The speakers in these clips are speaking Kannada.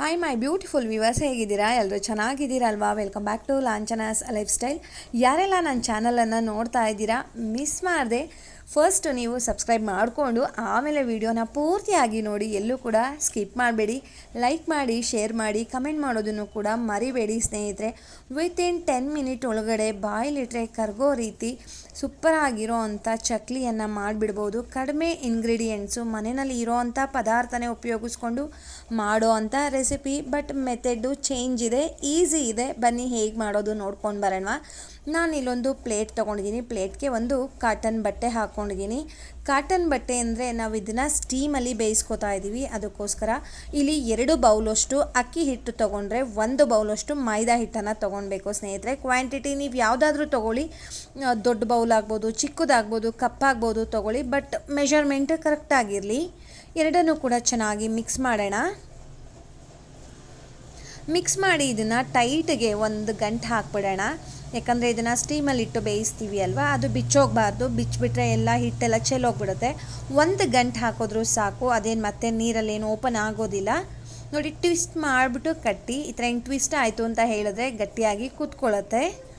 ಹಾಯ್ ಮೈ ಬ್ಯೂಟಿಫುಲ್ ವ್ಯೂವರ್ಸ್ ಹೇಗಿದ್ದೀರಾ? ಎಲ್ಲರೂ ಚೆನ್ನಾಗಿದ್ದೀರಲ್ವಾ? Welcome back to Lanchana's lifestyle ಯಾರೆಲ್ಲ ನನ್ನ ಚಾನಲನ್ನು ನೋಡ್ತಾ ಇದ್ದೀರಾ ಮಿಸ್ ಮಾಡಿದೆ. ಫಸ್ಟ್ ನೀವು ಸಬ್ಸ್ಕ್ರೈಬ್ ಮಾಡಿಕೊಂಡು ಆಮೇಲೆ ವಿಡಿಯೋನ ಪೂರ್ತಿಯಾಗಿ ನೋಡಿ, ಎಲ್ಲೂ ಕೂಡ ಸ್ಕಿಪ್ ಮಾಡಬೇಡಿ. ಲೈಕ್ ಮಾಡಿ ಶೇರ್ ಮಾಡಿ ಕಮೆಂಟ್ ಮಾಡೋದನ್ನು ಕೂಡ ಮರಿಬೇಡಿ ಸ್ನೇಹಿತರೆ. ವಿತ್ ಇನ್ ಟೆನ್ ಮಿನಿಟ್ ಒಳಗಡೆ ಬಾಯ್ಲಿಟ್ರೆ ಕರ್ಗೋ ರೀತಿ ಸೂಪರ್ ಆಗಿರೋ ಅಂಥ ಚಕ್ಲಿಯನ್ನು ಮಾಡಿಬಿಡ್ಬೋದು. ಕಡಿಮೆ ಇಂಗ್ರೀಡಿಯೆಂಟ್ಸು ಮನೆಯಲ್ಲಿ ಇರೋ ಅಂಥ ಪದಾರ್ಥನೇ ಉಪಯೋಗಿಸ್ಕೊಂಡು ಮಾಡೋ ಅಂಥ ರೆಸಿಪಿ ಬಟ್ ಮೆಥೆಡು ಚೇಂಜ್ ಇದೆ ಈಸಿ ಇದೆ. ಬನ್ನಿ ಹೇಗೆ ಮಾಡೋದು ನೋಡ್ಕೊಂಡು ಬರೋಣ. ನಾನು ಇಲ್ಲೊಂದು ಪ್ಲೇಟ್ ತೊಗೊಂಡಿದ್ದೀನಿ. ಪ್ಲೇಟ್ಗೆ ಒಂದು ಕಾಟನ್ ಬಟ್ಟೆ ಹಾಕ್ಕೊಂಡಿದ್ದೀನಿ ಕಾಟನ್ ಬಟ್ಟೆ ಅಂದರೆ ನಾವು ಇದನ್ನು ಸ್ಟೀಮಲ್ಲಿ ಬೇಯಿಸ್ಕೊತಾ ಇದ್ದೀವಿ. ಅದಕ್ಕೋಸ್ಕರ ಇಲ್ಲಿ ಎರಡು ಬೌಲಷ್ಟು ಅಕ್ಕಿ ಹಿಟ್ಟು ತೊಗೊಂಡ್ರೆ ಒಂದು ಬೌಲಷ್ಟು ಮೈದಾ ಹಿಟ್ಟನ್ನು ತೊಗೊಳ್ಬೇಕು ಸ್ನೇಹಿತರೆ. ಕ್ವಾಂಟಿಟಿ ನೀವು ಯಾವುದಾದ್ರೂ ತೊಗೊಳ್ಳಿ. ದೊಡ್ಡ ಬೌಲ್ ಆಗ್ಬೋದು, ಚಿಕ್ಕದಾಗ್ಬೋದು ಕಪ್ಪಾಗ್ಬೋದು ತೊಗೊಳ್ಳಿ. ಬಟ್ ಮೆಷರ್ಮೆಂಟ್ ಕರೆಕ್ಟಾಗಿರಲಿ ಎರಡನ್ನೂ ಕೂಡ ಚೆನ್ನಾಗಿ ಮಿಕ್ಸ್ ಮಾಡೋಣ. ಮಿಕ್ಸ್ ಮಾಡಿ ಇದನ್ನು ಟೈಟ್ಗೆ ಒಂದು ಗಂಟೆ ಹಾಕ್ಬಿಡೋಣ. ಯಾಕಂದರೆ ಇದನ್ನು ಸ್ಟೀಮಲ್ಲಿ ಇಟ್ಟು ಬೇಯಿಸ್ತೀವಿ ಅಲ್ವಾ? ಅದು ಬಿಚ್ಚೋಗಬಾರ್ದು. ಬಿಚ್ಚಿಬಿಟ್ರೆ ಎಲ್ಲ ಹಿಟ್ಟೆಲ್ಲ ಚೆಲ್ಲೋಗ್ಬಿಡುತ್ತೆ. ಒಂದು ಗಂಟೆ ಹಾಕಿದ್ರೂ ಸಾಕು. ಅದೇನು ಮತ್ತೆ ನೀರಲ್ಲೇನು ಓಪನ್ ಆಗೋದಿಲ್ಲ. ನೋಡಿ ಟ್ವಿಸ್ಟ್ ಮಾಡಿಬಿಟ್ಟು ಕಟ್ಟಿ, ಈ ಥರ ಹಿಂಗೆ ಟ್ವಿಸ್ಟ್ ಆಯಿತು ಅಂತ ಹೇಳಿದ್ರೆ ಗಟ್ಟಿಯಾಗಿ ಕೂತ್ಕೊಳ್ಳುತ್ತೆ.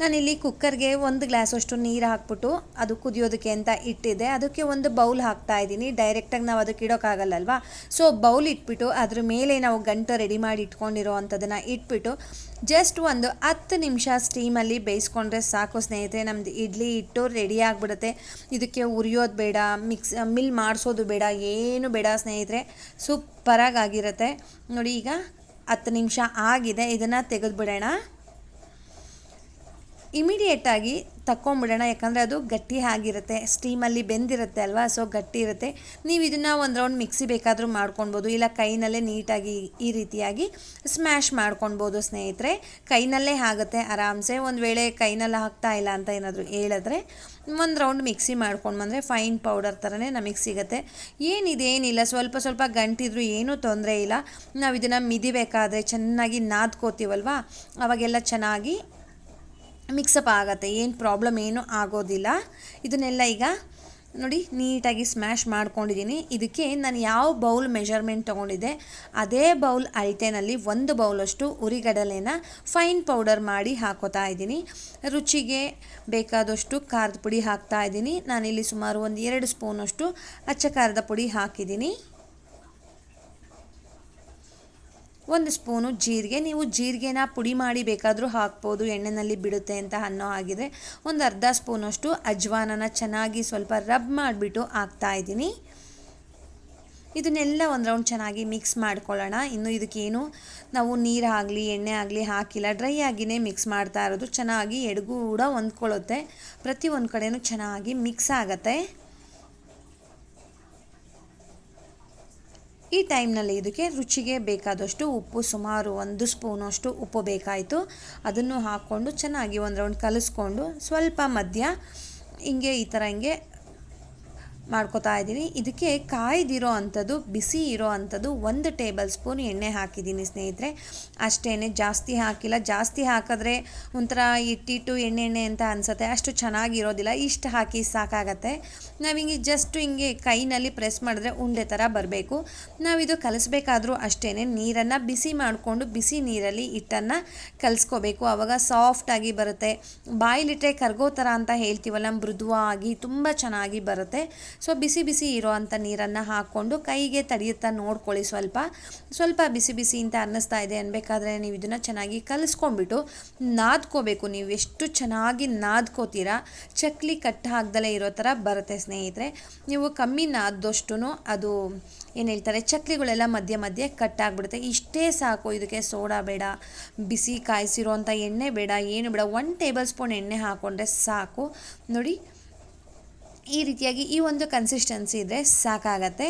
ನಾನಿಲ್ಲಿ ಕುಕ್ಕರ್ಗೆ ಒಂದು ಗ್ಲಾಸಷ್ಟು ನೀರು ಹಾಕ್ಬಿಟ್ಟು ಅದು ಕುದಿಯೋದಕ್ಕೆ ಅಂತ ಇಟ್ಟಿದ್ದೆ. ಅದಕ್ಕೆ ಒಂದು ಬೌಲ್ ಹಾಕ್ತಾ ಇದ್ದೀನಿ. ಡೈರೆಕ್ಟಾಗಿ ನಾವು ಅದಕ್ಕೆ ಇಡೋಕ್ಕಾಗಲ್ಲಲ್ವಾ ಸೊ ಬೌಲ್ ಇಟ್ಬಿಟ್ಟು ಅದ್ರ ಮೇಲೆ ನಾವು ಗಂಟು ರೆಡಿ ಮಾಡಿ ಇಟ್ಕೊಂಡಿರೋ ಅಂಥದ್ದನ್ನು ಇಟ್ಬಿಟ್ಟು ಜಸ್ಟ್ ಒಂದು ಹತ್ತು ನಿಮಿಷ ಸ್ಟೀಮಲ್ಲಿ ಬೇಯಿಸ್ಕೊಂಡ್ರೆ ಸಾಕು ಸ್ನೇಹಿತರೆ. ನಮ್ಮದು ಇಡ್ಲಿ ಇಟ್ಟು ರೆಡಿ ಆಗಿಬಿಡುತ್ತೆ. ಇದಕ್ಕೆ ಉರಿಯೋದು ಬೇಡ ಮಿಕ್ಸ್ ಮಿಲ್ ಮಾಡಿಸೋದು ಬೇಡ, ಏನು ಬೇಡ ಸ್ನೇಹಿತರೆ. ಸೂಪರಾಗಿ ಆಗಿರುತ್ತೆ. ನೋಡಿ ಈಗ ಹತ್ತು ನಿಮಿಷ ಆಗಿದೆ. ಇದನ್ನು ತೆಗೆದುಬಿಡೋಣ. ಇಮಿಡಿಯೇಟಾಗಿ ತಕ್ಕೊಂಬಿಡೋಣ, ಯಾಕಂದರೆ ಅದು ಗಟ್ಟಿ ಆಗಿರುತ್ತೆ. ಸ್ಟೀಮಲ್ಲಿ ಬೆಂದಿರುತ್ತೆ ಅಲ್ವಾ? ಸೊ ಗಟ್ಟಿ ಇರುತ್ತೆ. ನೀವು ಇದನ್ನು ಒಂದು ರೌಂಡ್ ಮಿಕ್ಸಿ ಬೇಕಾದರೂ ಮಾಡ್ಕೊಳ್ಬೋದು ಇಲ್ಲ, ಕೈನಲ್ಲೇ ನೀಟಾಗಿ ಈ ರೀತಿಯಾಗಿ ಸ್ಮ್ಯಾಶ್ ಮಾಡ್ಕೊಳ್ಬೋದು ಸ್ನೇಹಿತರೆ. ಕೈನಲ್ಲೇ ಆಗುತ್ತೆ ಆರಾಮ್ಸೆ. ಒಂದು ವೇಳೆ ಕೈನಲ್ಲಿ ಹಾಕ್ತಾ ಇಲ್ಲ ಅಂತ ಏನಾದರೂ ಹೇಳಿದ್ರೆ ಒಂದು ರೌಂಡ್ ಮಿಕ್ಸಿ ಮಾಡ್ಕೊಂಡು ಬಂದರೆ ಫೈನ್ ಪೌಡರ್ ಥರನೇ ನಮಗೆ ಸಿಗುತ್ತೆ. ಏನಿದೇನಿಲ್ಲ, ಸ್ವಲ್ಪ ಸ್ವಲ್ಪ ಗಂಟಿದ್ರು ಏನೂ ತೊಂದರೆ ಇಲ್ಲ. ನಾವು ಇದನ್ನು ಮಿದಿಬೇಕಾದ್ರೆ ಚೆನ್ನಾಗಿ ನಾದ್ಕೋತೀವಲ್ವಾ? ಅವಾಗೆಲ್ಲ ಚೆನ್ನಾಗಿ ಮಿಕ್ಸಪ್ ಆಗುತ್ತೆ, ಏನು ಪ್ರಾಬ್ಲಮ್ ಏನೂ ಆಗೋದಿಲ್ಲ. ಇದನ್ನೆಲ್ಲ ಈಗ ನೋಡಿ, ನೀಟಾಗಿ ಸ್ಮ್ಯಾಶ್ ಮಾಡ್ಕೊಂಡಿದ್ದೀನಿ. ಇದಕ್ಕೆ ನಾನು ಯಾವ ಬೌಲ್ ಮೆಷರ್ಮೆಂಟ್ ತೊಗೊಂಡಿದ್ದೆ, ಅದೇ ಬೌಲ್ ಅಳತೆನಲ್ಲಿ ಒಂದು ಬೌಲಷ್ಟು ಉರಿಗಡಲೆನ ಫೈನ್ ಪೌಡರ್ ಮಾಡಿ ಹಾಕೋತಾ ಇದ್ದೀನಿ. ರುಚಿಗೆ ಬೇಕಾದಷ್ಟು ಖಾರದ ಪುಡಿ ಹಾಕ್ತಾ ಇದ್ದೀನಿ. ನಾನಿಲ್ಲಿ ಸುಮಾರು ಒಂದು ಎರಡು ಸ್ಪೂನಷ್ಟು ಅಚ್ಚ ಖಾರದ ಪುಡಿ ಹಾಕಿದ್ದೀನಿ. ಒಂದು ಸ್ಪೂನು ಜೀರಿಗೆ, ನೀವು ಜೀರಿಗೆನ ಪುಡಿ ಮಾಡಿ ಬೇಕಾದರೂ ಹಾಕ್ಬೋದು, ಎಣ್ಣೆನಲ್ಲಿ ಬಿಡುತ್ತೆ ಅಂತ ಅನ್ನೋ ಆಗಿದೆ ಒಂದು ಅರ್ಧ ಸ್ಪೂನಷ್ಟು ಅಜ್ವಾನನ ಚೆನ್ನಾಗಿ ಸ್ವಲ್ಪ ರಬ್ ಮಾಡಿಬಿಟ್ಟು ಹಾಕ್ತಾ ಇದ್ದೀನಿ. ಇದನ್ನೆಲ್ಲ ಒಂದು ರೌಂಡ್ ಚೆನ್ನಾಗಿ ಮಿಕ್ಸ್ ಮಾಡ್ಕೊಳ್ಳೋಣ. ಇನ್ನು ಇದಕ್ಕೇನು ನಾವು ನೀರು ಆಗಲಿ, ಎಣ್ಣೆ ಆಗಲಿ ಹಾಕಿಲ್ಲ, ಡ್ರೈ ಆಗಿನೇ ಮಿಕ್ಸ್ ಮಾಡ್ತಾ ಇರೋದು. ಚೆನ್ನಾಗಿ ಎಡಗೂಡ ಹೊಂದ್ಕೊಳ್ಳುತ್ತೆ. ಪ್ರತಿ ಒಂದು ಕಡೆಯೂ ಚೆನ್ನಾಗಿ ಮಿಕ್ಸ್ ಆಗುತ್ತೆ. ಈ ಟೈಮ್ನಲ್ಲಿ ಇದಕ್ಕೆ ರುಚಿಗೆ ಬೇಕಾದಷ್ಟು ಉಪ್ಪು, ಸುಮಾರು ಒಂದು ಸ್ಪೂನಷ್ಟು ಉಪ್ಪು ಬೇಕಾಯಿತು. ಅದನ್ನು ಹಾಕ್ಕೊಂಡು ಚೆನ್ನಾಗಿ ಒಂದು ರೌಂಡ್ ಕಲಿಸ್ಕೊಂಡು ಸ್ವಲ್ಪ ಮಧ್ಯ ಹಿಂಗೆ ಈ ಥರ ಹಿಂಗೆ ಮಾಡ್ಕೋತಾ ಇದ್ದೀನಿ. ಇದಕ್ಕೆ ಕಾಯ್ದಿರೋ ಅಂಥದ್ದು, ಬಿಸಿ ಇರೋ ಅಂಥದ್ದು ಒಂದು ಟೇಬಲ್ ಸ್ಪೂನ್ ಎಣ್ಣೆ ಹಾಕಿದ್ದೀನಿ ಸ್ನೇಹಿತರೆ. ಅಷ್ಟೇ ಜಾಸ್ತಿ ಹಾಕಿಲ್ಲ. ಜಾಸ್ತಿ ಹಾಕಿದ್ರೆ ಒಂಥರ ಇಟ್ಟಿಟ್ಟು ಎಣ್ಣೆ ಎಣ್ಣೆ ಅಂತ ಅನಿಸುತ್ತೆ. ಅಷ್ಟು ಚೆನ್ನಾಗಿರೋದಿಲ್ಲ. ಇಷ್ಟು ಹಾಕಿ ಸಾಕಾಗತ್ತೆ. ನಾವು ಹಿಂಗೆ ಜಸ್ಟ್ ಹಿಂಗೆ ಕೈನಲ್ಲಿ ಪ್ರೆಸ್ ಮಾಡಿದ್ರೆ ಉಂಡೆ ಥರ ಬರಬೇಕು. ನಾವಿದು ಕಲಿಸ್ಬೇಕಾದ್ರೂ ಅಷ್ಟೇ ನೀರನ್ನು ಬಿಸಿ ಮಾಡಿಕೊಂಡು, ಬಿಸಿ ನೀರಲ್ಲಿ ಹಿಟ್ಟನ್ನು ಕಲಿಸ್ಕೋಬೇಕು. ಆವಾಗ ಸಾಫ್ಟಾಗಿ ಬರುತ್ತೆ. ಬಾಯಿಲಿಟ್ಟರೆ ಕರ್ಗೋ ಥರ ಅಂತ ಹೇಳ್ತೀವಲ್ಲ, ಮೃದುವಾಗಿ, ತುಂಬ ಚೆನ್ನಾಗಿ ಬರುತ್ತೆ. ಸೊ ಬಿಸಿ ಬಿಸಿ ಇರೋ ಅಂಥ ನೀರನ್ನು ಹಾಕ್ಕೊಂಡು ಕೈಗೆ ತಡೆಯುತ್ತಾ ನೋಡ್ಕೊಳ್ಳಿ ಸ್ವಲ್ಪ. ಸ್ವಲ್ಪ ಬಿಸಿ ಬಿಸಿ ಅಂತ ಅನ್ನಿಸ್ತಾ ಇದೆ ಅನ್ಬೇಕಾದ್ರೆ ನೀವು ಇದನ್ನು ಚೆನ್ನಾಗಿ ಕಲಿಸ್ಕೊಂಡ್ಬಿಟ್ಟು ನಾದ್ಕೋಬೇಕು. ನೀವು ಎಷ್ಟು ಚೆನ್ನಾಗಿ ನಾದ್ಕೋತೀರಾ, ಚಕ್ಲಿ ಕಟ್ಟು ಹಾಕ್ದಲೇ ಇರೋ ಥರ ಬರುತ್ತೆ ಸ್ನೇಹಿತರೆ. ನೀವು ಕಮ್ಮಿ ನಾದ್ದಷ್ಟು ಅದು ಏನು ಹೇಳ್ತಾರೆ, ಚಕ್ಲಿಗಳೆಲ್ಲ ಮಧ್ಯ ಮಧ್ಯೆ ಕಟ್ಟಾಗ್ಬಿಡುತ್ತೆ ಇಷ್ಟೇ ಸಾಕು, ಇದಕ್ಕೆ ಸೋಡಾ ಬೇಡ, ಬಿಸಿ ಕಾಯಿಸಿರೋಂಥ ಎಣ್ಣೆ ಬೇಡ, ಏನು ಬೇಡ. ಒನ್ ಟೇಬಲ್ ಸ್ಪೂನ್ ಎಣ್ಣೆ ಹಾಕ್ಕೊಂಡ್ರೆ ಸಾಕು. ನೋಡಿ ಈ ರೀತಿಯಾಗಿ ಈ ಒಂದು ಕನ್ಸಿಸ್ಟೆನ್ಸಿ ಇದ್ದರೆ ಸಾಕಾಗತ್ತೆ.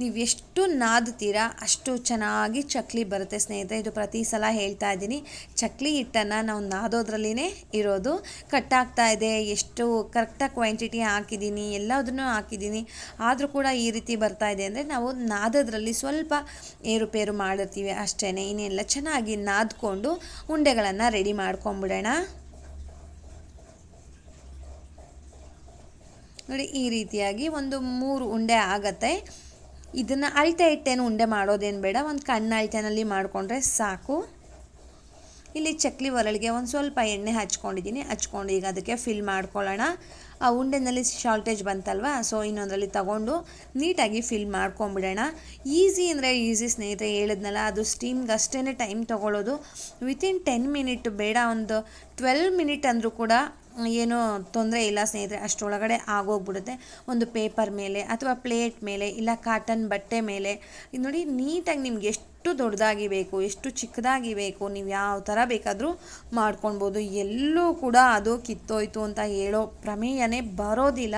ನೀವು ಎಷ್ಟು ನಾದುತ್ತೀರಾ ಅಷ್ಟು ಚೆನ್ನಾಗಿ ಚಕ್ಲಿ ಬರುತ್ತೆ ಸ್ನೇಹಿತರೆ. ಇದು ಪ್ರತಿ ಸಲ ಹೇಳ್ತಾ ಇದ್ದೀನಿ. ಚಕ್ಲಿ ಹಿಟ್ಟನ್ನು ನಾವು ನಾದೋದ್ರಲ್ಲಿನೇ ಇರೋದು. ಕಟ್ಟಾಗ್ತಾ ಇದೆ, ಎಷ್ಟು ಕರೆಕ್ಟಾಗಿ ಕ್ವಾಂಟಿಟಿ ಹಾಕಿದ್ದೀನಿ, ಎಲ್ಲದನ್ನು ಹಾಕಿದ್ದೀನಿ. ಆದರೂ ಕೂಡ ಈ ರೀತಿ ಬರ್ತಾ ಇದೆ ಅಂದರೆ ನಾವು ನಾದೋದ್ರಲ್ಲಿ ಸ್ವಲ್ಪ ಏರುಪೇರು ಮಾಡಿರ್ತೀವಿ ಅಷ್ಟೇ ಇನ್ನೆಲ್ಲ ಚೆನ್ನಾಗಿ ನಾದ್ಕೊಂಡು ಉಂಡೆಗಳನ್ನು ರೆಡಿ ಮಾಡ್ಕೊಂಬಿಡೋಣ. ನೋಡಿ, ಈ ರೀತಿಯಾಗಿ ಒಂದು ಮೂರು ಉಂಡೆ ಆಗತ್ತೆ. ಇದನ್ನು ಅಳತೆ ಇಟ್ಟೇನು ಉಂಡೆ ಮಾಡೋದೇನು ಬೇಡ, ಒಂದು ಕಣ್ಣು ಅಳತೆನಲ್ಲಿ ಮಾಡಿಕೊಂಡ್ರೆ ಸಾಕು. ಇಲ್ಲಿ ಚಕ್ಲಿ ಒರಳಿಗೆ ಒಂದು ಸ್ವಲ್ಪ ಎಣ್ಣೆ ಹಚ್ಕೊಂಡಿದ್ದೀನಿ. ಹಚ್ಕೊಂಡು ಈಗ ಅದಕ್ಕೆ ಫಿಲ್ ಮಾಡ್ಕೊಳ್ಳೋಣ. ಆ ಉಂಡೆನಲ್ಲಿ ಶಾರ್ಟೇಜ್ ಬಂತಲ್ವಾ ಸೊ ಇನ್ನೊಂದರಲ್ಲಿ ತಗೊಂಡು ನೀಟಾಗಿ ಫಿಲ್ ಮಾಡ್ಕೊಂಬಿಡೋಣ. ಈಸಿ ಅಂದರೆ ಈಸಿ ಸ್ನೇಹಿತರೆ, ಹೇಳಿದ್ನಲ್ಲ, ಅದು ಸ್ಟೀಮ್ಗೆ ಅಷ್ಟೇ ಟೈಮ್ ತೊಗೊಳ್ಳೋದು. ವಿತಿನ್ ಟೆನ್ ಮಿನಿಟ್ ಬೇಡ, ಒಂದು ಟ್ವೆಲ್ ಮಿನಿಟ್ ಅಂದರೂ ಕೂಡ ಏನೂ ತೊಂದರೆ ಇಲ್ಲ ಸ್ನೇಹಿತರೆ ಅಷ್ಟರೊಳಗಡೆ ಆಗೋಗ್ಬಿಡುತ್ತೆ. ಒಂದು ಪೇಪರ್ ಮೇಲೆ ಅಥವಾ ಪ್ಲೇಟ್ ಮೇಲೆ ಇಲ್ಲ ಕಾಟನ್ ಬಟ್ಟೆ ಮೇಲೆ. ಇದು ನೋಡಿ ನೀಟಾಗಿ ನಿಮ್ಗೆ ಎಷ್ಟು ದೊಡ್ಡದಾಗಿ ಬೇಕು ಎಷ್ಟು ಚಿಕ್ಕದಾಗಿ ಬೇಕು ನೀವು ಯಾವ ಥರ ಬೇಕಾದರೂ ಮಾಡ್ಕೊಳ್ಬೋದು. ಎಲ್ಲೂ ಕೂಡ ಅದು ಕಿತ್ತೋಯ್ತು ಅಂತ ಹೇಳೋ ಪ್ರಮೇಯನೇ ಬರೋದಿಲ್ಲ.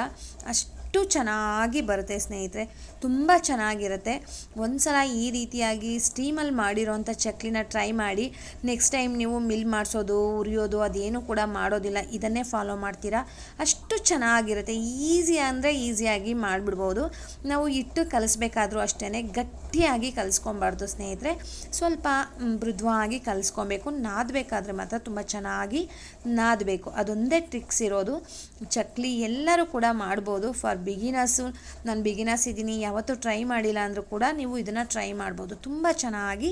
ಅಷ್ಟು ಅಷ್ಟು ಚೆನ್ನಾಗಿ ಬರುತ್ತೆ ಸ್ನೇಹಿತರೆ. ತುಂಬ ಚೆನ್ನಾಗಿರುತ್ತೆ. ಒಂದು ಸಲ ಈ ರೀತಿಯಾಗಿ ಸ್ಟೀಮಲ್ಲಿ ಮಾಡಿರೋಂಥ ಚಕ್ಲಿನ ಟ್ರೈ ಮಾಡಿ, ನೆಕ್ಸ್ಟ್ ಟೈಮ್ ನೀವು ಮಿಲ್ ಮಾಡಿಸೋದು, ಉರಿಯೋದು, ಅದೇನು ಕೂಡ ಮಾಡೋದಿಲ್ಲ, ಇದನ್ನೇ ಫಾಲೋ ಮಾಡ್ತೀರಾ. ಅಷ್ಟು ಚೆನ್ನಾಗಿರುತ್ತೆ. ಈಸಿ ಅಂದರೆ ಈಸಿಯಾಗಿ ಮಾಡಿಬಿಡ್ಬೋದು. ನಾವು ಇಟ್ಟು ಕಲಿಸ್ಬೇಕಾದ್ರೂ ಅಷ್ಟೇ ಗಟ್ಟಿಯಾಗಿ ಕಲಿಸ್ಕೊಬಾರ್ದು ಸ್ನೇಹಿತರೆ. ಸ್ವಲ್ಪ ಮೃದುವಾಗಿ ಕಲಿಸ್ಕೊಬೇಕು. ನಾದಬೇಕಾದ್ರೆ ಮಾತ್ರ ತುಂಬ ಚೆನ್ನಾಗಿ ನಾದಬೇಕು. ಅದೊಂದೇ ಟ್ರಿಕ್ಸ್ ಇರೋದು. ಚಕ್ಲಿ ಎಲ್ಲರೂ ಕೂಡ ಮಾಡ್ಬೋದು. ಫಾರ್ ಬಿಗಿನರ್ಸು ನಾನು ಬಿಗಿನರ್ಸ್ ಇದ್ದೀನಿ, ಯಾವತ್ತೂ ಟ್ರೈ ಮಾಡಿಲ್ಲ ಅಂದರೂ ಕೂಡ ನೀವು ಇದನ್ನು ಟ್ರೈ ಮಾಡ್ಬೋದು. ತುಂಬ ಚೆನ್ನಾಗಿ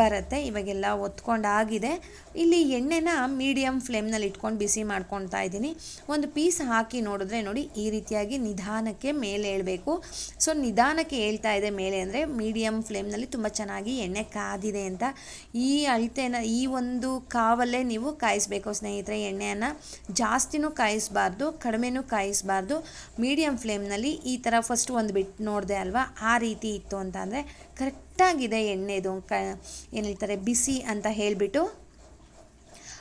ಬರುತ್ತೆ, ಇವಾಗೆಲ್ಲ ಒತ್ಕೊಂಡಾಗಿದೆ ಇಲ್ಲಿ ಎಣ್ಣೆನ ಮೀಡಿಯಮ್ ಫ್ಲೇಮ್ನಲ್ಲಿ ಇಟ್ಕೊಂಡು ಬಿಸಿ ಮಾಡ್ಕೊತಾ ಇದ್ದೀನಿ. ಒಂದು ಪೀಸ್ ಹಾಕಿ ನೋಡಿದ್ರೆ ನೋಡಿ, ಈ ರೀತಿಯಾಗಿ ನಿಧಾನಕ್ಕೆ ಮೇಲೆ ಏಳಬೇಕು ಸೊ ನಿಧಾನಕ್ಕೆ ಹೇಳ್ತಾ ಇದೆ ಮೇಲೆ ಅಂದರೆ ಮೀಡಿಯಮ್ ಫ್ಲೇಮ್ನಲ್ಲಿ ತುಂಬ ಚೆನ್ನಾಗಿ ಎಣ್ಣೆ ಕಾದಿದೆ ಅಂತ. ಈ ಅಳತೆನ, ಈ ಒಂದು ಕಾವಲ್ಲೇ ನೀವು ಕಾಯಿಸ್ಬೇಕು ಸ್ನೇಹಿತರೆ, ಎಣ್ಣೆಯನ್ನು. ಜಾಸ್ತಿನೂ ಕಾಯಿಸಬಾರ್ದು, ಕಡಿಮೆನೂ ಕಾಯಿಸಬಾರ್ದು. ಮೀಡಿಯಮ್ ಫ್ಲೇಮ್ನಲ್ಲಿ ಈ ಥರ ಫಸ್ಟ್ ಒಂದು ಬಿಟ್ಟು ನೋಡಿದೆ ಅಲ್ವಾ? ಆ ರೀತಿ ಇತ್ತು ಅಂತ ಅಂದರೆ ಕರೆಕ್ಟಾಗಿದೆ ಎಣ್ಣೆದು ಕ, ಏನು ಹೇಳ್ತಾರೆ, ಬಿಸಿ ಅಂತ ಹೇಳಿಬಿಟ್ಟು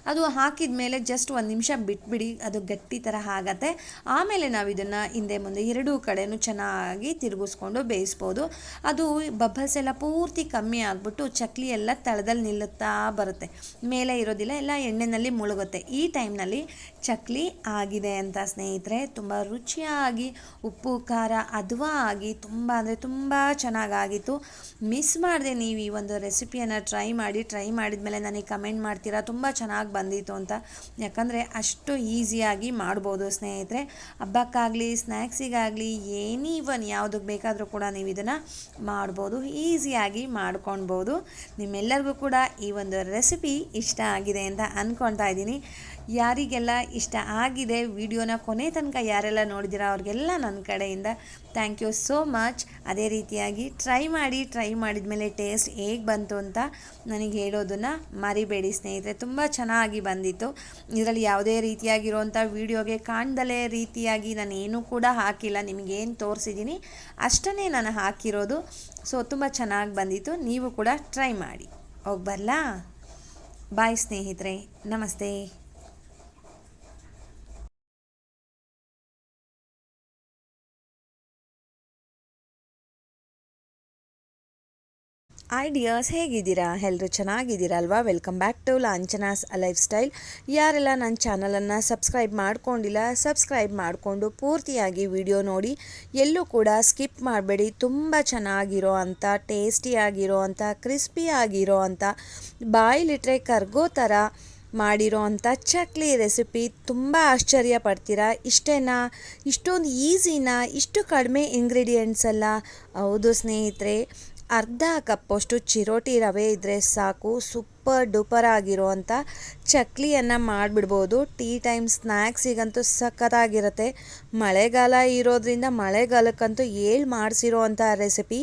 ಅದು ಹಾಕಿದ ಮೇಲೆ ಜಸ್ಟ್ ಒಂದು ನಿಮಿಷ ಬಿಟ್ಬಿಡಿ, ಅದು ಗಟ್ಟಿ ಥರ ಆಗತ್ತೆ. ಆಮೇಲೆ ನಾವು ಇದನ್ನು ಹಿಂದೆ ಮುಂದೆ ಎರಡೂ ಕಡೆಯೂ ಚೆನ್ನಾಗಿ ತಿರುಗಿಸ್ಕೊಂಡು ಬೇಯಿಸ್ಬೋದು. ಅದು ಬಬಲ್ಸ್ ಎಲ್ಲ ಪೂರ್ತಿ ಕಮ್ಮಿ ಆಗಿಬಿಟ್ಟು ಚಕ್ಲಿ ಎಲ್ಲ ತಳದಲ್ಲಿ ನಿಲ್ಲುತ್ತಾ ಬರುತ್ತೆ. ಮೇಲೆ ಇರೋದಿಲ್ಲ, ಎಲ್ಲ ಎಣ್ಣೆಯಲ್ಲಿ ಮುಳುಗುತ್ತೆ. ಈ ಟೈಮ್ನಲ್ಲಿ ಚಕ್ಲಿ ಆಗಿದೆ ಅಂತ ಸ್ನೇಹಿತರೆ. ತುಂಬ ರುಚಿಯಾಗಿ, ಉಪ್ಪು, ಖಾರ, ಅದುವಾ ಆಗಿ ತುಂಬ ಅಂದರೆ ತುಂಬ ಚೆನ್ನಾಗಾಗಿತ್ತು. ಮಿಸ್ ಮಾಡಿದೆ ನೀವು ಈ ಒಂದು ರೆಸಿಪಿಯನ್ನು ಟ್ರೈ ಮಾಡಿ ಟ್ರೈ ಮಾಡಿದ ಮೇಲೆ ನನಗೆ ಕಮೆಂಟ್ ಮಾಡ್ತೀರಾ? ತುಂಬ ಚೆನ್ನಾಗಿ ಬಂದಿತ್ತು ಅಂತ. ಯಾಕಂದರೆ ಅಷ್ಟು ಈಸಿಯಾಗಿ ಮಾಡ್ಬೋದು ಸ್ನೇಹಿತರೆ. ಹಬ್ಬಕ್ಕಾಗಲಿ ಸ್ನ್ಯಾಕ್ಸಿಗಾಗಲಿ ಏನಿ ಇವನ್ ಯಾವುದಕ್ಕೆ ಬೇಕಾದರೂ ಕೂಡ ನೀವು ಇದನ್ನು ಮಾಡ್ಬೋದು. ಈಸಿಯಾಗಿ ಮಾಡ್ಕೊಳ್ಬೋದು ನಿಮ್ಮೆಲ್ಲರಿಗೂ ಕೂಡ ಈ ಒಂದು ರೆಸಿಪಿ ಇಷ್ಟ ಆಗಿದೆ ಅಂತ ಅಂದ್ಕೊಳ್ತಾ ಇದ್ದೀನಿ. ಯಾರಿಗೆಲ್ಲ ಇಷ್ಟ ಆಗಿದೆ ವಿಡಿಯೋನ ಕೊನೆ ತನಕ ಯಾರೆಲ್ಲ ನೋಡಿದಿರ ಅವ್ರಿಗೆಲ್ಲ ನನ್ನ ಕಡೆಯಿಂದ ಥ್ಯಾಂಕ್ ಯು ಸೋ ಮಚ್ ಅದೇ ರೀತಿಯಾಗಿ ಟ್ರೈ ಮಾಡಿ ಟ್ರೈ ಮಾಡಿದ ಮೇಲೆ ಟೇಸ್ಟ್ ಹೇಗೆ ಬಂತು ಅಂತ ನನಗೆ ಹೇಳೋದನ್ನು ಮರಿಬೇಡಿ ಸ್ನೇಹಿತರೆ. ತುಂಬ ಚೆನ್ನಾಗಿ ಬಂದಿತ್ತು. ಇದರಲ್ಲಿ ಯಾವುದೇ ರೀತಿಯಾಗಿರುವಂಥ ವಿಡಿಯೋಗೆ ಕಾಣ್ದಲೇ ರೀತಿಯಾಗಿ ನಾನು ಏನೂ ಕೂಡ ಹಾಕಿಲ್ಲ. ನಿಮಗೇನು ತೋರಿಸಿದ್ದೀನಿ ಅಷ್ಟನ್ನೇ ನಾನು ಹಾಕಿರೋದು. ಸೊ ತುಂಬ ಚೆನ್ನಾಗಿ ಬಂದಿತ್ತು. ನೀವು ಕೂಡ ಟ್ರೈ ಮಾಡಿ. ಹೋಗಿ ಬರಲಾ? ಬಾಯ್ ಸ್ನೇಹಿತರೆ. ನಮಸ್ತೆ. ಐಡಿಯಾಸ್ ಹೇಗಿದ್ದೀರಾ? ಎಲ್ಲರೂ ಚೆನ್ನಾಗಿದ್ದೀರಾ ಅಲ್ವಾ welcome back to Lanchana's lifestyle ಯಾರೆಲ್ಲ ನನ್ನ ಚಾನಲನ್ನು ಸಬ್ಸ್ಕ್ರೈಬ್ ಮಾಡ್ಕೊಂಡಿಲ್ಲ ಸಬ್ಸ್ಕ್ರೈಬ್ ಮಾಡಿಕೊಂಡು ಪೂರ್ತಿಯಾಗಿ ವಿಡಿಯೋ ನೋಡಿ, ಎಲ್ಲೂ ಕೂಡ ಸ್ಕಿಪ್ ಮಾಡಬೇಡಿ. ತುಂಬ ಚೆನ್ನಾಗಿರೋ ಅಂಥ ಟೇಸ್ಟಿಯಾಗಿರೋ ಅಂಥ ಕ್ರಿಸ್ಪಿಯಾಗಿರೋ ಅಂಥ ಬಾಯಿಲಿಟ್ರೆ ಕರ್ಗೋ ಥರ ಮಾಡಿರೋ ಅಂಥ ಚಕ್ಲಿ ರೆಸಿಪಿ ತುಂಬ ಆಶ್ಚರ್ಯ ಪಡ್ತೀರಾ? ಇಷ್ಟೇನಾ? ಇಷ್ಟೊಂದು ಈಸಿನಾ ಇಷ್ಟು ಕಡಿಮೆ ಇಂಗ್ರೀಡಿಯೆಂಟ್ಸ್ ಅಲ್ಲ? ಹೌದು ಸ್ನೇಹಿತರೆ ಅರ್ಧ ಕಪ್ಪಷ್ಟು ಚಿರೋಟಿ ರವೆ ಇದ್ದರೆ ಸಾಕು, ಸೂಪರ್ ಡೂಪರ್ ಆಗಿರುವಂಥ ಚಕ್ಲಿಯನ್ನು ಮಾಡಿಬಿಡ್ಬೋದು. Tea time ಸ್ನ್ಯಾಕ್ಸಿಗಂತೂ ಸಖತ್ತಾಗಿರುತ್ತೆ. ಮಳೆಗಾಲ ಇರೋದ್ರಿಂದ ಮಳೆಗಾಲಕ್ಕಂತೂ ಏಳು ಮಾಡಿಸಿರೋ ಅಂಥ ರೆಸಿಪಿ.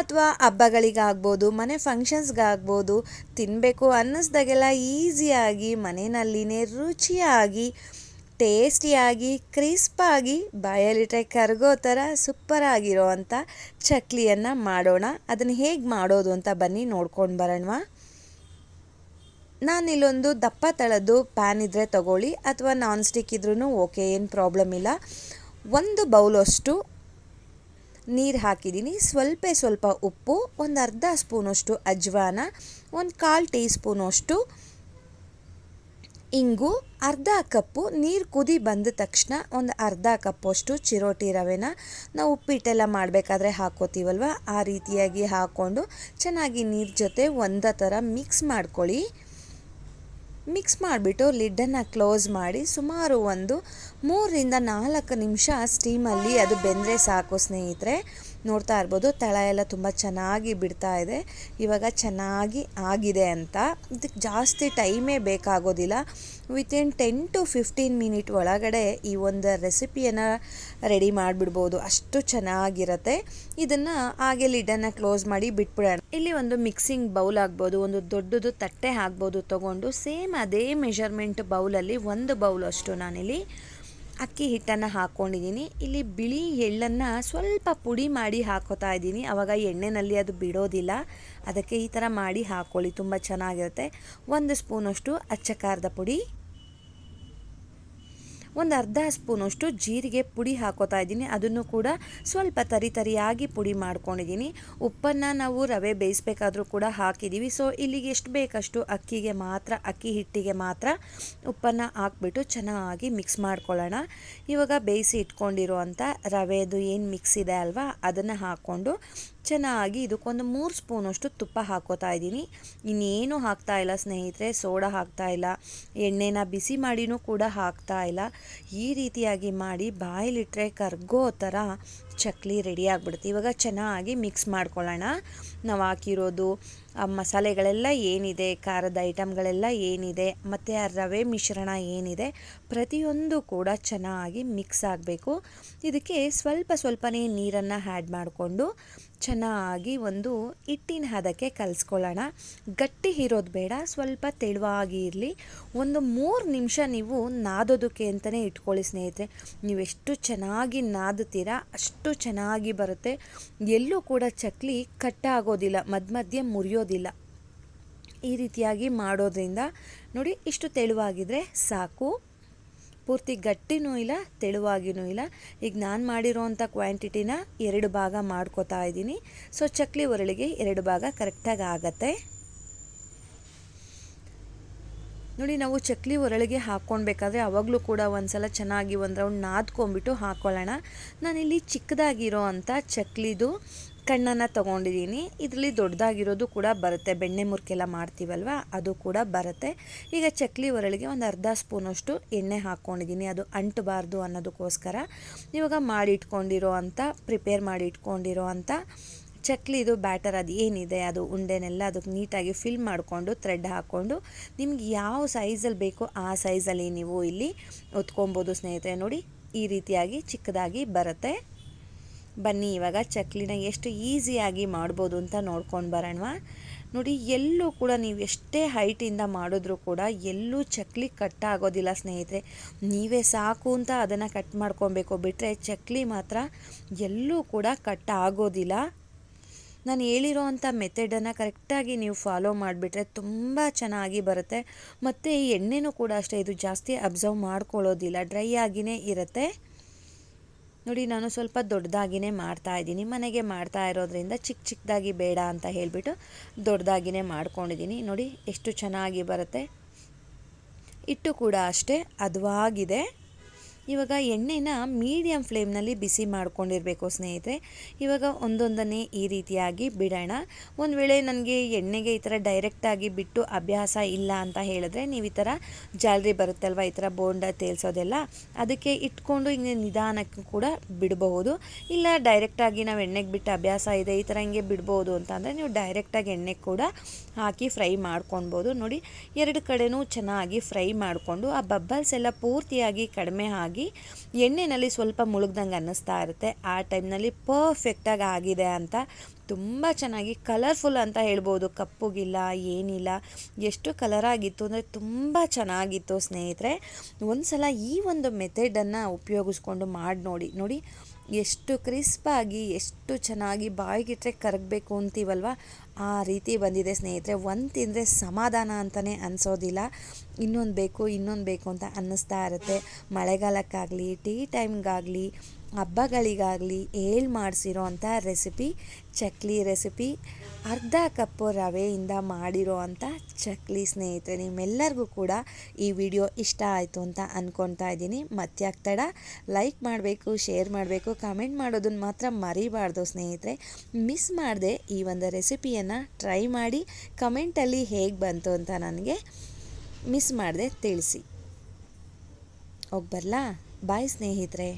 ಅಥವಾ ಹಬ್ಬಗಳಿಗಾಗ್ಬೋದು, ಮನೆ ಫಂಕ್ಷನ್ಸ್ಗಾಗ್ಬೋದು ತಿನ್ನಬೇಕು ಅನ್ನಿಸ್ದಾಗೆಲ್ಲ ಈಸಿಯಾಗಿ ಮನೆಯಲ್ಲಿನೇ ರುಚಿಯಾಗಿ ಟೇಸ್ಟಿಯಾಗಿ, ಕ್ರಿಸ್ಪಾಗಿ ಬಾಯಲ್ಲಿಟ್ಟರೆ ಕರಗೋ ಥರ ಸೂಪರಾಗಿರೋ ಅಂಥ ಚಕ್ಲಿಯನ್ನು ಮಾಡೋಣ. ಅದನ್ನು ಹೇಗೆ ಮಾಡೋದು ಅಂತ ಬನ್ನಿ ನೋಡ್ಕೊಂಡು ಬರೋಣವಾ. ನಾನಿಲ್ಲೊಂದು ದಪ್ಪ ತಳದ್ದು ಪ್ಯಾನ್ ಇದ್ದರೆ ತಗೊಳ್ಳಿ, ಅಥವಾ ನಾನ್ ಸ್ಟಿಕ್ ಇದ್ರೂ ಓಕೆ, ಏನು ಪ್ರಾಬ್ಲಮ್ ಇಲ್ಲ. ಒಂದು ಬೌಲಷ್ಟು ನೀರು ಹಾಕಿದ್ದೀನಿ. ಸ್ವಲ್ಪ ಸ್ವಲ್ಪ ಉಪ್ಪು, ಒಂದು ಅರ್ಧ ಸ್ಪೂನಷ್ಟು ಅಜ್ವಾನ, ಒಂದು ಕಾಲು ಟೀ ಸ್ಪೂನಷ್ಟು ಇಂಗು ಅರ್ಧ ಕಪ್ಪು ನೀರು ಕುದಿ ಬಂದ ತಕ್ಷಣ ಒಂದು ಅರ್ಧ ಕಪ್ಪಷ್ಟು ಚಿರೋಟಿ ರವೆನ ನಾವು ಉಪ್ಪಿಟ್ಟೆಲ್ಲ ಮಾಡಬೇಕಾದ್ರೆ ಹಾಕೋತೀವಲ್ವ? ಆ ರೀತಿಯಾಗಿ ಹಾಕ್ಕೊಂಡು ಚೆನ್ನಾಗಿ ನೀರು ಜೊತೆ ಒಂದೇ ಥರ ಮಿಕ್ಸ್ ಮಾಡ್ಕೊಳ್ಳಿ. ಮಿಕ್ಸ್ ಮಾಡಿಬಿಟ್ಟು ಲಿಡ್ಡನ್ನು ಕ್ಲೋಸ್ ಮಾಡಿ ಸುಮಾರು ಒಂದು ಮೂರರಿಂದ ನಾಲ್ಕು ನಿಮಿಷ ಸ್ಟೀಮಲ್ಲಿ ಅದು ಬೆಂದರೆ ಸಾಕು ಸ್ನೇಹಿತರೆ. ನೋಡ್ತಾ ಇರ್ಬೋದು. ತಳ ಎಲ್ಲ ತುಂಬ ಚೆನ್ನಾಗಿ ಬಿಡ್ತಾ ಇದೆ. ಇವಾಗ ಚೆನ್ನಾಗಿ ಆಗಿದೆ ಅಂತ. ಇದಕ್ಕೆ ಜಾಸ್ತಿ ಟೈಮೇ ಬೇಕಾಗೋದಿಲ್ಲ. Within ten to fifteen minute ಒಳಗಡೆ ಈ ಒಂದು ರೆಸಿಪಿಯನ್ನು ರೆಡಿ ಮಾಡಿಬಿಡ್ಬೋದು. ಅಷ್ಟು ಚೆನ್ನಾಗಿರುತ್ತೆ. ಇದನ್ನು ಹಾಗೆ ಲಿಡನ್ನು ಕ್ಲೋಸ್ ಮಾಡಿ ಬಿಟ್ಬಿಡೋಣ. ಇಲ್ಲಿ ಒಂದು ಮಿಕ್ಸಿಂಗ್ ಬೌಲ್ ಆಗ್ಬೋದು, ಒಂದು ದೊಡ್ಡದು ತಟ್ಟೆ ಆಗ್ಬೋದು ತೊಗೊಂಡು ಸೇಮ್ ಅದೇ ಮೆಷರ್ಮೆಂಟ್ ಬೌಲಲ್ಲಿ ಒಂದು ಬೌಲ್ ಅಷ್ಟು ನಾನಿಲ್ಲಿ ಅಕ್ಕಿ ಹಿಟ್ಟನ್ನು ಹಾಕ್ಕೊಂಡಿದ್ದೀನಿ ಇಲ್ಲಿ ಬಿಳಿ ಎಳ್ಳನ್ನು ಸ್ವಲ್ಪ ಪುಡಿ ಮಾಡಿ ಹಾಕೋತಾ ಇದ್ದೀನಿ. ಆವಾಗ ಎಣ್ಣೆನಲ್ಲಿ ಅದು ಬಿಡೋದಿಲ್ಲ. ಅದಕ್ಕೆ ಈ ಥರ ಮಾಡಿ ಹಾಕ್ಕೊಳ್ಳಿ ತುಂಬ ಚೆನ್ನಾಗಿರುತ್ತೆ. ಒಂದು ಸ್ಪೂನಷ್ಟು ಅಚ್ಚಕಾರದ ಪುಡಿ. ಒಂದು ಅರ್ಧ ಸ್ಪೂನಷ್ಟು ಜೀರಿಗೆ ಪುಡಿ ಹಾಕೋತಾ ಇದ್ದೀನಿ. ಅದನ್ನು ಕೂಡ ಸ್ವಲ್ಪ ತರಿ ತರಿಯಾಗಿ ಪುಡಿ ಮಾಡ್ಕೊಂಡಿದ್ದೀನಿ. ಉಪ್ಪನ್ನು ನಾವು ರವೆ ಬೇಯಿಸ್ಬೇಕಾದ್ರೂ ಕೂಡ ಹಾಕಿದ್ದೀವಿ. ಸೊ ಇಲ್ಲಿಗೆ ಎಷ್ಟು ಬೇಕಷ್ಟು ಅಕ್ಕಿಗೆ ಮಾತ್ರ, ಅಕ್ಕಿ ಹಿಟ್ಟಿಗೆ ಮಾತ್ರ ಉಪ್ಪನ್ನು ಹಾಕ್ಬಿಟ್ಟು ಚೆನ್ನಾಗಿ ಮಿಕ್ಸ್ ಮಾಡ್ಕೊಳ್ಳೋಣ. ಇವಾಗ ಬೇಯಿಸಿ ಇಟ್ಕೊಂಡಿರುವಂಥ ರವೆದು ಏನು ಮಿಕ್ಸ್ ಇದೆ ಅಲ್ವಾ? ಅದನ್ನು ಹಾಕ್ಕೊಂಡು ಚೆನ್ನಾಗಿ ಇದಕ್ಕೊಂದು ಮೂರು ಸ್ಪೂನಷ್ಟು ತುಪ್ಪ ಹಾಕೋತಾ ಇದ್ದೀನಿ. ಇನ್ನೇನು ಹಾಕ್ತಾ ಇಲ್ಲ ಸ್ನೇಹಿತರೆ, ಸೋಡಾ ಹಾಕ್ತಾ ಇಲ್ಲ, ಎಣ್ಣೆನ ಬಿಸಿ ಮಾಡಿನೂ ಕೂಡ ಹಾಕ್ತಾ ಇಲ್ಲ. ಈ ರೀತಿಯಾಗಿ ಮಾಡಿ ಬಾಯಲ್ಲಿಟ್ಟರೆ ಕರ್ಗೋ ಥರ ಚಕ್ಲಿ ರೆಡಿ ಆಗಿಬಿಡುತ್ತೆ. ಇವಾಗ ಚೆನ್ನಾಗಿ ಮಿಕ್ಸ್ ಮಾಡ್ಕೊಳ್ಳೋಣ. ನಾವು ಹಾಕಿರೋದು, ಆ ಮಸಾಲೆಗಳೆಲ್ಲ ಏನಿದೆ, ಖಾರದ ಐಟಮ್ಗಳೆಲ್ಲ ಏನಿದೆ, ಮತ್ತು ಆ ರವೆ ಮಿಶ್ರಣ ಏನಿದೆ, ಪ್ರತಿಯೊಂದು ಕೂಡ ಚೆನ್ನಾಗಿ ಮಿಕ್ಸ್ ಆಗಬೇಕು. ಇದಕ್ಕೆ ಸ್ವಲ್ಪ ಸ್ವಲ್ಪನೇ ನೀರನ್ನು ಆ್ಯಡ್ ಮಾಡಿಕೊಂಡು ಚೆನ್ನಾಗಿ ಒಂದು ಹಿಟ್ಟಿನ ಹದಕ್ಕೆ ಕಲಿಸ್ಕೊಳ್ಳೋಣ. ಗಟ್ಟಿ ಇರೋದು ಬೇಡ, ಸ್ವಲ್ಪ ತೆಳುವಾಗಿ ಇರಲಿ. ಒಂದು ಮೂರು ನಿಮಿಷ ನೀವು ನಾದೋದಕ್ಕೆ ಅಂತಲೇ ಇಟ್ಕೊಳ್ಳಿ ಸ್ನೇಹಿತರೆ. ನೀವೆಷ್ಟು ಚೆನ್ನಾಗಿ ನಾದುತ್ತೀರಾ, ಅಷ್ಟು ಚೆನ್ನಾಗಿ ಬರುತ್ತೆ. ಎಲ್ಲೂ ಕೂಡ ಚಕ್ಲಿ ಕಟ್ಟಾಗೋದಿಲ್ಲ ಮಧ್ಯ ಮಧ್ಯೆ ಮುರಿಯೋದಿಲ್ಲ. ಈ ರೀತಿಯಾಗಿ ಮಾಡೋದ್ರಿಂದ ನೋಡಿ, ಇಷ್ಟು ತೆಳುವಾಗಿದ್ರೆ ಸಾಕು. ಪೂರ್ತಿ ಗಟ್ಟಿನೂ ಇಲ್ಲ, ತೆಳುವಾಗಿನೂ ಇಲ್ಲ. ಈಗ ನಾನು ಮಾಡಿರೋವಂಥ ಕ್ವಾಂಟಿಟಿನ ಎರಡು ಭಾಗ ಮಾಡ್ಕೋತಾ ಇದ್ದೀನಿ. ಸೊ ಚಕ್ಲಿ ಒರಳಿಗೆ ಎರಡು ಭಾಗ ಕರೆಕ್ಟಾಗಿ ಆಗತ್ತೆ. ನೋಡಿ, ನಾವು ಚಕ್ಲಿ ಒರಳಿಗೆ ಹಾಕ್ಕೊಳ್ಬೇಕಾದ್ರೆ ಅವಾಗಲೂ ಕೂಡ ಒಂದ್ಸಲ ಚೆನ್ನಾಗಿ ಒಂದು ರೌಂಡ್ ನಾದ್ಕೊಂಬಿಟ್ಟು ಹಾಕ್ಕೊಳ್ಳೋಣ. ನಾನಿಲ್ಲಿ ಚಿಕ್ಕದಾಗಿರೋ ಅಂಥ ಚಕ್ಲಿದು ಕಣ್ಣನ್ನು ತೊಗೊಂಡಿದ್ದೀನಿ. ಇದರಲ್ಲಿ ದೊಡ್ಡದಾಗಿರೋದು ಕೂಡ ಬರುತ್ತೆ. ಬೆಣ್ಣೆ ಮುರ್ಕೆಲ್ಲ ಮಾಡ್ತೀವಲ್ವ? ಅದು ಕೂಡ ಬರುತ್ತೆ. ಈಗ ಚಕ್ಲಿ ಒರಳಿಗೆ ಒಂದು ಅರ್ಧ ಸ್ಪೂನಷ್ಟು ಎಣ್ಣೆ ಹಾಕ್ಕೊಂಡಿದ್ದೀನಿ ಅದು ಅಂಟಬಾರ್ದು ಅನ್ನೋದಕ್ಕೋಸ್ಕರ. ಇವಾಗ ಮಾಡಿ ಇಟ್ಕೊಂಡಿರೋ ಅಂಥ ಪ್ರಿಪೇರ್ ಮಾಡಿ ಇಟ್ಕೊಂಡಿರೋ ಅಂಥ ಚಕ್ಲಿದು ಬ್ಯಾಟರ್ ಅದು ಏನಿದೆ, ಅದು ಉಂಡೆನೆಲ್ಲ ಅದಕ್ಕೆ ನೀಟಾಗಿ ಫಿಲ್ ಮಾಡಿಕೊಂಡು, ಥ್ರೆಡ್ ಹಾಕ್ಕೊಂಡು ನಿಮ್ಗೆ ಯಾವ ಸೈಜಲ್ಲಿ ಬೇಕೋ ಆ ಸೈಜಲ್ಲಿ ನೀವು ಇಲ್ಲಿ ಒತ್ಕೊಬೋದು ಸ್ನೇಹಿತರೆ. ನೋಡಿ, ಈ ರೀತಿಯಾಗಿ ಚಿಕ್ಕದಾಗಿ ಬರುತ್ತೆ. ಬನ್ನಿ, ಇವಾಗ ಚಕ್ಲಿನ ಎಷ್ಟು ಈಸಿಯಾಗಿ ಮಾಡ್ಬೋದು ಅಂತ ನೋಡ್ಕೊಂಡು ಬರೋಣ ನೋಡಿ, ಎಲ್ಲೂ ಕೂಡ ನೀವು ಎಷ್ಟೇ ಹೈಟಿಂದ ಮಾಡಿದ್ರೂ ಕೂಡ ಎಲ್ಲೂ ಚಕ್ಲಿ ಕಟ್ ಆಗೋದಿಲ್ಲ ಸ್ನೇಹಿತರೆ. ನೀವೇ ಸಾಕು ಅಂತ ಅದನ್ನು ಕಟ್ ಮಾಡ್ಕೊಬೇಕು. ಬಿಟ್ಟರೆ ಚಕ್ಲಿ ಮಾತ್ರ ಎಲ್ಲೂ ಕೂಡ ಕಟ್ ಆಗೋದಿಲ್ಲ. ನಾನು ಹೇಳಿರೋ ಅಂಥ ಮೆಥಡನ್ನು ಕರೆಕ್ಟಾಗಿ ನೀವು ಫಾಲೋ ಮಾಡಿಬಿಟ್ರೆ ತುಂಬ ಚೆನ್ನಾಗಿ ಬರುತ್ತೆ. ಮತ್ತು ಈ ಎಣ್ಣೆನೂ ಕೂಡ ಅಷ್ಟೇ, ಇದು ಜಾಸ್ತಿ ಅಬ್ಸರ್ವ್ ಮಾಡ್ಕೊಳ್ಳೋದಿಲ್ಲ, ಡ್ರೈ ಆಗಿಯೇ ಇರುತ್ತೆ. ನೋಡಿ, ನಾನು ಸ್ವಲ್ಪ ದೊಡ್ಡದಾಗಿನೇ ಮಾಡ್ತಾ ಇದ್ದೀನಿ. ಮನೆಗೆ ಮಾಡ್ತಾ ಇರೋದ್ರಿಂದ ಚಿಕ್ಕ ಚಿಕ್ಕದಾಗಿ ಬೇಡ ಅಂತ ಹೇಳಿಬಿಟ್ಟು ದೊಡ್ಡದಾಗಿನೇ ಮಾಡ್ಕೊಂಡಿದ್ದೀನಿ. ನೋಡಿ, ಎಷ್ಟು ಚೆನ್ನಾಗಿ ಬರುತ್ತೆ. ಇಟ್ಟು ಕೂಡ ಅಷ್ಟೇ, ಅದವಾಗಿದೆ. ಇವಾಗ ಎಣ್ಣೆನ ಮೀಡಿಯಮ್ ಫ್ಲೇಮ್ನಲ್ಲಿ ಬಿಸಿ ಮಾಡ್ಕೊಂಡಿರಬೇಕು ಸ್ನೇಹಿತರೆ. ಇವಾಗ ಒಂದೊಂದನ್ನೇ ಈ ರೀತಿಯಾಗಿ ಬಿಡೋಣ. ಒಂದು ವೇಳೆ ನನಗೆ ಎಣ್ಣೆಗೆ ಈ ಥರ ಡೈರೆಕ್ಟಾಗಿ ಬಿಟ್ಟು ಅಭ್ಯಾಸ ಇಲ್ಲ ಅಂತ ಹೇಳಿದ್ರೆ ನೀವು ಈ ಥರ ಜಾಲರಿ ಬರುತ್ತಲ್ವ? ಈ ಥರ ಬೋಂಡ ತೇಲ್ಸೋದೆಲ್ಲ ಅದಕ್ಕೆ ಇಟ್ಕೊಂಡು ಹಿಂಗೆ ನಿಧಾನಕ್ಕೆ ಕೂಡ ಬಿಡಬಹುದು. ಇಲ್ಲ ಡೈರೆಕ್ಟಾಗಿ ನಾವು ಎಣ್ಣೆಗೆ ಬಿಟ್ಟು ಅಭ್ಯಾಸ ಇದೆ, ಈ ಥರ ಹಿಂಗೆ ಬಿಡ್ಬೋದು ಅಂತಂದರೆ ನೀವು ಡೈರೆಕ್ಟಾಗಿ ಎಣ್ಣೆ ಕೂಡ ಹಾಕಿ ಫ್ರೈ ಮಾಡ್ಕೊಳ್ಬೋದು. ನೋಡಿ, ಎರಡು ಕಡೆನೂ ಚೆನ್ನಾಗಿ ಫ್ರೈ ಮಾಡಿಕೊಂಡು ಆ ಬಬ್ಬಲ್ಸ್ ಎಲ್ಲ ಪೂರ್ತಿಯಾಗಿ ಕಡಿಮೆ ಆಗಿ ಆಗಿ ಎಣ್ಣೆಯಲ್ಲಿ ಸ್ವಲ್ಪ ಮುಳುಗ್ದಂಗೆ ಅನ್ನಿಸ್ತಾ ಇರುತ್ತೆ. ಆ ಟೈಮ್ನಲ್ಲಿ ಪರ್ಫೆಕ್ಟಾಗಿ ಆಗಿದೆ ಅಂತ ತುಂಬ ಚೆನ್ನಾಗಿ ಕಲರ್ಫುಲ್ ಅಂತ ಹೇಳ್ಬೋದು. ಕಪ್ಪುಗಿಲ್ಲ, ಏನಿಲ್ಲ, ಎಷ್ಟು ಕಲರ್ ಆಗಿತ್ತು ಅಂದರೆ ತುಂಬ ಚೆನ್ನಾಗಿತ್ತು ಸ್ನೇಹಿತರೆ. ಒಂದು ಸಲ ಈ ಒಂದು ಮೆಥಡನ್ನು ಉಪಯೋಗಿಸ್ಕೊಂಡು ಮಾಡಿ ನೋಡಿ. ನೋಡಿ, ಎಷ್ಟು ಕ್ರಿಸ್ಪಾಗಿ, ಎಷ್ಟು ಚೆನ್ನಾಗಿ ಬಾಯಿಗಿಟ್ರೆ ಕರಗಬೇಕು ಅಂತೀವಲ್ವ? ಆ ರೀತಿ ಬಂದಿದೆ ಸ್ನೇಹಿತರೆ. ಒಂದು ತಿಂದರೆ ಸಮಾಧಾನ ಅಂತಲೇ ಅನಿಸೋದಿಲ್ಲ. ಇನ್ನೊಂದು ಬೇಕು ಇನ್ನೊಂದು ಬೇಕು ಅಂತ ಅನ್ನಿಸ್ತಾ ಇರುತ್ತೆ. ಮಳೆಗಾಲಕ್ಕಾಗಲಿ, ಟೀ ಟೈಮ್ಗಾಗಲಿ ಹಬ್ಬಗಳಿಗಾಗಲಿ ಏಳು ಮಾಡಿಸಿರೋ ಅಂಥ ರೆಸಿಪಿ ಚಕ್ಲಿ ರೆಸಿಪಿ ಅರ್ಧ ಕಪ್ಪು ರವೆಯಿಂದ ಮಾಡಿರೋ ಅಂಥ ಚಕ್ಲಿ ಸ್ನೇಹಿತರೆ, ನಿಮ್ಮೆಲ್ಲರಿಗೂ ಕೂಡ ಈ ವಿಡಿಯೋ ಇಷ್ಟ ಆಯಿತು ಅಂತ ಅಂದ್ಕೊತಾ ಇದ್ದೀನಿ. ಮತ್ತೆ ಆಗ್ತಡ ಲೈಕ್ ಮಾಡಬೇಕು ಶೇರ್ ಮಾಡಬೇಕು ಕಮೆಂಟ್ ಮಾಡೋದನ್ನು ಮಾತ್ರ ಮರಿಬಾರ್ದು ಸ್ನೇಹಿತರೆ. ಮಿಸ್ ಮಾಡದೆ ಈ ಒಂದು ರೆಸಿಪಿಯನ್ನು ಟ್ರೈ ಮಾಡಿ ಕಮೆಂಟಲ್ಲಿ ಹೇಗೆ ಬಂತು ಅಂತ ನನಗೆ ಮಿಸ್ ಮಾಡದೆ ತಿಳಿಸಿ. ಹೋಗಿ ಬರಲಾ? ಬಾಯ್ ಸ್ನೇಹಿತರೆ.